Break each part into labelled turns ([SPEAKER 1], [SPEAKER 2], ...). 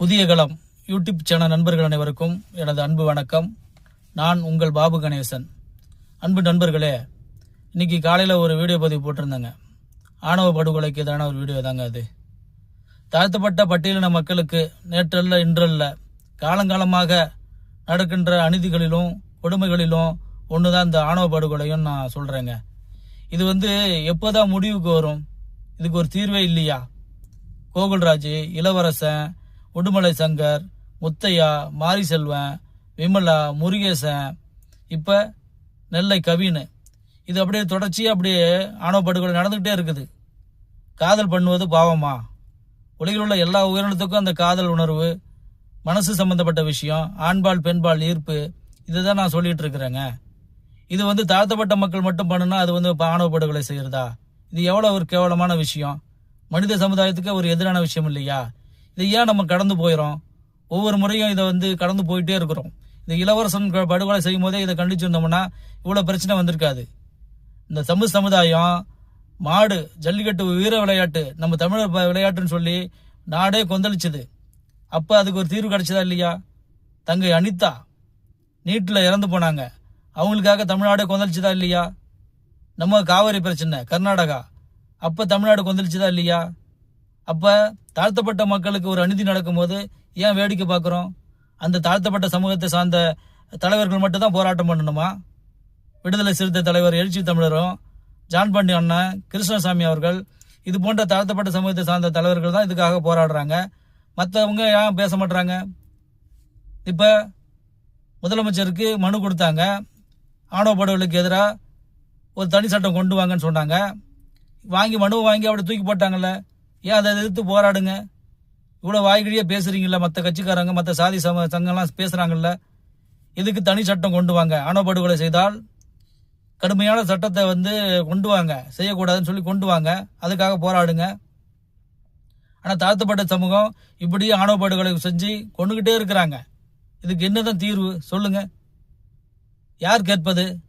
[SPEAKER 1] புதிய களம் YouTube channel நண்பர்கள் அனைவருக்கும் எனது அன்பு வணக்கம். நான் உங்கள் பாபு கணேசன். அன்பு நண்பர்களே இன்னைக்கு காலையில் ஒரு வீடியோ பதிவு போட்டிருந்தாங்க. ஆணவ படுகொலைக்கு எதிரான ஒரு வீடியோ தாங்க அது. தாழ்த்தப்பட்ட பட்டியலின மக்களுக்கு நேற்றல்ல இன்றல்ல காலங்காலமாக நடக்கின்ற அநீதிகளிலும் கொடுமைகளிலும் ஒன்று தான் இந்த ஆணவ படுகொலையும் நான் சொல்கிறேங்க இது வந்து எப்போதான் முடிவுக்கு வரும்? இதுக்கு ஒரு தீர்வே இல்லையா? கோகுல்ராஜ் இளவரசன் உடுமலை சங்கர் முத்தையா மாரிசெல்வன் விமலா முருகேசன். இப்போ நெல்லை கவின். இது அப்படியே தொடர்ச்சியாக அப்படியே ஆணவ படுகொலை நடந்துக்கிட்டே இருக்குது. காதல் பண்ணுவது பாவமா? உலகில் உள்ள எல்லா உயிரினத்துக்கும் அந்த காதல் உணர்வு மனசு சம்பந்தப்பட்ட விஷயம் ஆண்பால் பெண்பால் ஈர்ப்பு இதுதான் நான் சொல்லிட்டு இருக்கிறேங்க. இது வந்து தாழ்த்தப்பட்ட மக்கள் மட்டும் பண்ணுனா அது வந்து ஆணவ படுகொலை செய்கிறதா இது எவ்வளோ ஒரு கேவலமான விஷயம்? மனித சமுதாயத்துக்கு ஒரு எதிரான விஷயம் இல்லையா? இதை ஏன் நம்ம கடந்து போயிடும் ஒவ்வொரு முறையும் இதை வந்து கடந்து போயிட்டே இருக்கிறோம். இந்த இளவரசன் படுகொலை செய்யும் போதே இதை கண்டிச்சிருந்தோம்னா இவ்வளோ பிரச்சனை வந்திருக்காது. இந்த தமிழ் சமுதாயம் மாடு ஜல்லிக்கட்டு வீர விளையாட்டு நம்ம தமிழர் விளையாட்டுன்னு சொல்லி நாடே கொந்தளிச்சது. அப்போ அதுக்கு ஒரு தீர்வு கிடைச்சதா இல்லையா? தங்கை அனிதா நீட்டில் இறந்து போனாங்க. அவங்களுக்காக தமிழ்நாடே கொந்தளிச்சதா இல்லையா? நம்ம காவிரி பிரச்சனை கர்நாடகா. அப்போ தமிழ்நாடு கொந்தளிச்சதா இல்லையா? அப்போ தாழ்த்தப்பட்ட மக்களுக்கு ஒரு அநீதி நடக்கும்போது ஏன் வேடிக்கை பார்க்குறோம்? அந்த தாழ்த்தப்பட்ட சமூகத்தை சார்ந்த தலைவர்கள் மட்டும் தான் போராட்டம் பண்ணணுமா? விடுதலை சிறுத்தை தலைவர் எழுச்சி தமிழரும் ஜான் பாண்டி அண்ணன் கிருஷ்ணசாமி அவர்கள் இது போன்ற தாழ்த்தப்பட்ட சமூகத்தை சார்ந்த தலைவர்கள் தான் இதுக்காக போராடுறாங்க. மற்றவங்க ஏன் பேச மாட்டுறாங்க இப்போ முதலமைச்சருக்கு மனு கொடுத்தாங்க. ஆணவ படுகொலைக்கு எதிராக ஒரு தனி சட்டம் கொண்டு வாங்கன்னு சொன்னாங்க. வாங்கி மனு வாங்கி அப்படி தூக்கி போட்டாங்கல்ல. ஏன் அதை எதிர்த்து போராடுங்க? இவ்வளோ வாய்கழியாக பேசுகிறீங்கள மற்ற கட்சிக்காரங்க மற்ற சாதி சம சங்கம்லாம் பேசுகிறாங்கல்ல இதுக்கு தனி சட்டம் கொண்டு வாங்க? ஆணவ செய்தால் கடுமையான சட்டத்தை வந்து கொண்டு வாங்க. செய்யக்கூடாதுன்னு சொல்லி கொண்டு வாங்க. அதுக்காக போராடுங்க. ஆனால் தாழ்த்தப்பட்ட சமூகம் இப்படி ஆணவ செஞ்சு கொண்டுக்கிட்டே இருக்கிறாங்க. இதுக்கு என்னதான் தீர்வு? சொல்லுங்க. யார் கேட்பது?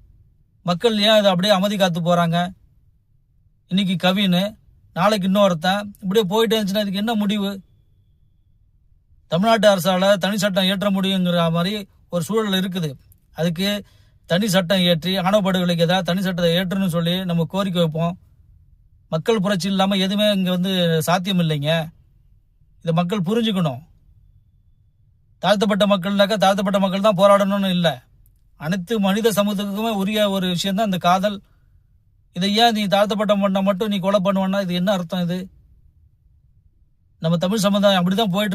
[SPEAKER 1] மக்கள் ஏன் இதை அப்படியே அமைதி காத்து போகிறாங்க இன்னைக்கு கவின்னு நாளைக்கு இன்னொருத்தன். இப்படியே போயிட்டே இருந்துச்சுன்னா இதுக்கு என்ன முடிவு? தமிழ்நாட்டு அரசால் தனி சட்டம் இயற்ற முடியுங்கிற மாதிரி ஒரு சூழல் இருக்குது. அதுக்கு தனி சட்டம் இயற்றி ஆணவ ஏதாவது தனி சட்டத்தை ஏற்றணும்னு சொல்லி நம்ம கோரிக்கை வைப்போம். மக்கள் புரட்சி இல்லாமல் எதுவுமே இங்கே வந்து சாத்தியம் இல்லைங்க. இதை மக்கள் புரிஞ்சுக்கணும். தாழ்த்தப்பட்ட மக்கள்னாக்கா தாழ்த்தப்பட்ட மக்கள் தான் போராடணும்னு இல்லை. அனைத்து மனித சமூகத்துக்குமே உரிய ஒரு விஷயந்தான் இந்த காதல். இதை ஏன் நீ தாழ்த்தப்பட்ட பண்ண மட்டும் நீ கொலை பண்ணுவேன்னா இது என்ன அர்த்தம் இது? நம்ம தமிழ் சமுதாயம் அப்படிதான் போயிட்டு இருக்கு.